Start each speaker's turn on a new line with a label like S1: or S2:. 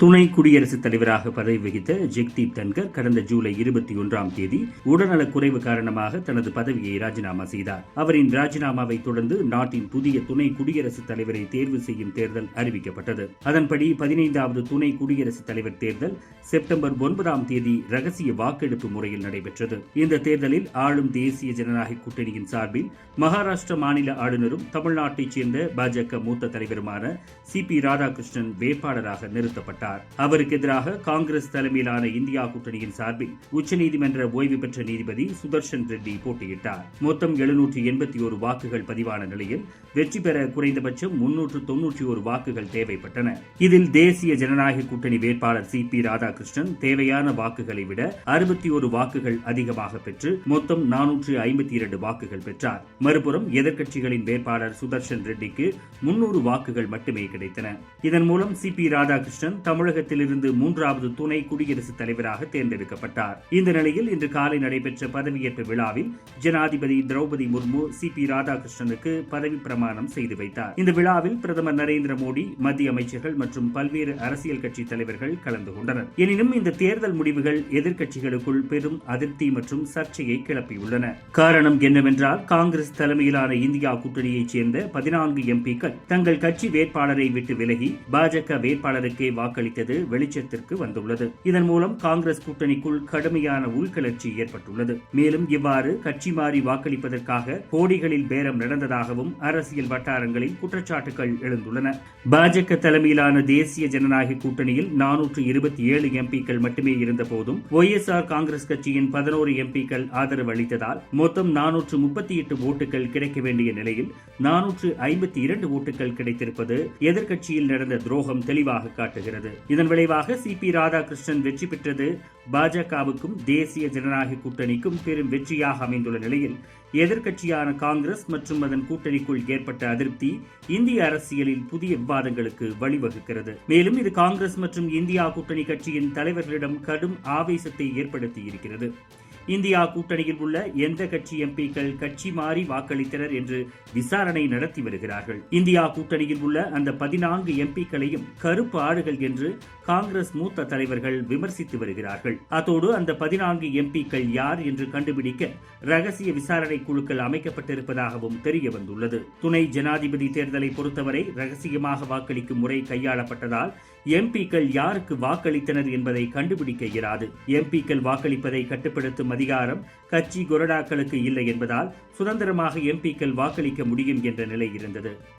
S1: துணை குடியரசுத் தலைவராக பதவி வகித்த ஜெக்தீப் தன்கர் கடந்த ஜூலை இருபத்தி ஒன்றாம் தேதி உடல்நலக் குறைவு காரணமாக தனது பதவியை ராஜினாமா செய்தார். அவரின் ராஜினாமாவை தொடர்ந்து நாட்டின் புதிய துணை குடியரசுத் தலைவரை தேர்வு செய்யும் தேர்தல் அறிவிக்கப்பட்டது. அதன்படி பதினைந்தாவது துணை குடியரசுத் தலைவர் தேர்தல் செப்டம்பர் ஒன்பதாம் தேதி ரகசிய வாக்கெடுப்பு முறையில் நடைபெற்றது. இந்த தேர்தலில் ஆளும் தேசிய ஜனநாயக கூட்டணியின் சார்பில் மகாராஷ்டிர மாநில ஆளுநரும் தமிழ்நாட்டைச் சேர்ந்த பாஜக மூத்த தலைவருமான சி பி ராதாகிருஷ்ணன் வேட்பாளராக நிறுத்தப்பட்டார். அவருக்கு எதிராக காங்கிரஸ் தலைமையிலான இந்தியா கூட்டணியின் சார்பில் உச்சநீதிமன்ற ஓய்வு பெற்ற நீதிபதி சுதர்ஷன் ரெட்டி போட்டியிட்டார். மொத்தம் எழுநூற்று எண்பத்தி ஒரு வாக்குகள் பதிவான நிலையில் வெற்றி பெற குறைந்தபட்சம் முன்னூற்று தொன்னூற்றி ஒரு வாக்குகள் தேவைப்பட்டன. இதில் தேசிய ஜனநாயக கூட்டணி வேட்பாளர் சி பி ராதாகிருஷ்ணன் தேவையான வாக்குகளை விட அறுபத்தி ஒரு வாக்குகள் அதிகமாக பெற்று மொத்தம் நானூற்று ஐம்பத்தி இரண்டு வாக்குகள் பெற்றார். மறுபுறம் எதிர்க்கட்சிகளின் வேட்பாளர் சுதர்ஷன் ரெட்டிக்கு முன்னூறு வாக்குகள் மட்டுமே கிடைத்தன. இதன் மூலம் சி பி ராதாகிருஷ்ணன் தம் தமிழகத்திலிருந்து மூன்றாவது துணை குடியரசுத் தலைவராக தேர்ந்தெடுக்கப்பட்டார். இந்த நிலையில் இன்று காலை நடைபெற்ற பதவியேற்பு விழாவில் ஜனாதிபதி திரௌபதி முர்மு சி பி ராதாகிருஷ்ணனுக்கு பதவி பிரமாணம் செய்து வைத்தார். இந்த விழாவில் பிரதமர் நரேந்திர மோடி மத்திய அமைச்சர்கள் மற்றும் பல்வேறு அரசியல் கட்சி தலைவர்கள் கலந்து கொண்டனர். எனினும் இந்த தேர்தல் முடிவுகள் எதிர்க்கட்சிகளுக்குள் பெரும் அதிருப்தி மற்றும் சர்ச்சையை கிளப்பியுள்ளன. காரணம் என்னவென்றால் காங்கிரஸ் தலைமையிலான இந்தியா கூட்டணியைச் சேர்ந்த பதினான்கு எம்பிக்கள் தங்கள் கட்சி வேட்பாளரை விட்டு விலகி பாஜக வேட்பாளருக்கே வாக்களி வாக்களித்தது வெளிச்சத்திற்கு வந்துள்ளது. இதன் மூலம் காங்கிரஸ் கூட்டணிக்குள் கடுமையான உள்கிளர்ச்சி ஏற்பட்டுள்ளது. மேலும் இவ்வாறு கட்சி மாறி வாக்களிப்பதற்காக கோடிகளில் பேரம் நடந்ததாகவும் அரசியல் வட்டாரங்களில் குற்றச்சாட்டுகள் எழுந்துள்ளன. பாஜக தலைமையிலான தேசிய ஜனநாயக கூட்டணியில் நானூற்று இருபத்தி ஏழு எம்பிக்கள் மட்டுமே இருந்த போதும் ஆர் காங்கிரஸ் கட்சியின் பதினோரு எம்பிக்கள் ஆதரவு அளித்ததால் மொத்தம் நானூற்று முப்பத்தி எட்டு ஓட்டுகள் கிடைக்க வேண்டிய நிலையில் நானூற்று ஐம்பத்தி இரண்டு ஓட்டுகள் கிடைத்திருப்பது எதிர்க்கட்சியில் நடந்த துரோகம் தெளிவாக காட்டுகிறது. இதன் விளைவாக சி பி ராதாகிருஷ்ணன் வெற்றி பெற்றது. பாஜகவுக்கும் தேசிய ஜனநாயக கூட்டணிக்கும் பெரும் வெற்றியாக அமைந்துள்ள நிலையில் எதிர்க்கட்சியான காங்கிரஸ் மற்றும் அதன் கூட்டணிக்குள் ஏற்பட்ட அதிருப்தி இந்திய அரசியலில் புதிய விவாதங்களுக்கு வழிவகுக்கிறது. மேலும் இது காங்கிரஸ் மற்றும் இந்தியா கூட்டணி கட்சியின் தலைவர்களிடம் கடும் ஆவேசத்தை ஏற்படுத்தி இருக்கிறது இந்தியா கூட்டணியில் உள்ள எந்த கட்சி எம்பிக்கள் கட்சி மாறி வாக்களித்தனர் என்று விசாரணை நடத்தி வருகிறார்கள். இந்தியா கூட்டணியில் உள்ள அந்த பதினான்கு எம்பிக்களையும் கருப்பு ஆடுகள் என்று காங்கிரஸ் மூத்த தலைவர்கள் விமர்சித்து வருகிறார்கள். அதோடு அந்த பதினான்கு எம்பிக்கள் யார் என்று கண்டுபிடிக்க ரகசிய விசாரணை குழுக்கள் அமைக்கப்பட்டிருப்பதாகவும் தெரிய வந்துள்ளது துணை ஜனாதிபதி தேர்தலை பொறுத்தவரை ரகசியமாக வாக்களிக்கும் முறை கையாளப்பட்டதால் எம்பிக்கள் யாருக்கு வாக்களித்தனர் என்பதை கண்டுபிடிக்க இயலாது. எம்பிக்கள் வாக்களிப்பதை கட்டுப்படுத்தும் அதிகாரம் கட்சி கொறடாக்களுக்கு இல்லை என்பதால் சுதந்திரமாக எம்பிக்கள் வாக்களிக்க முடியும் என்ற நிலை இருந்தது.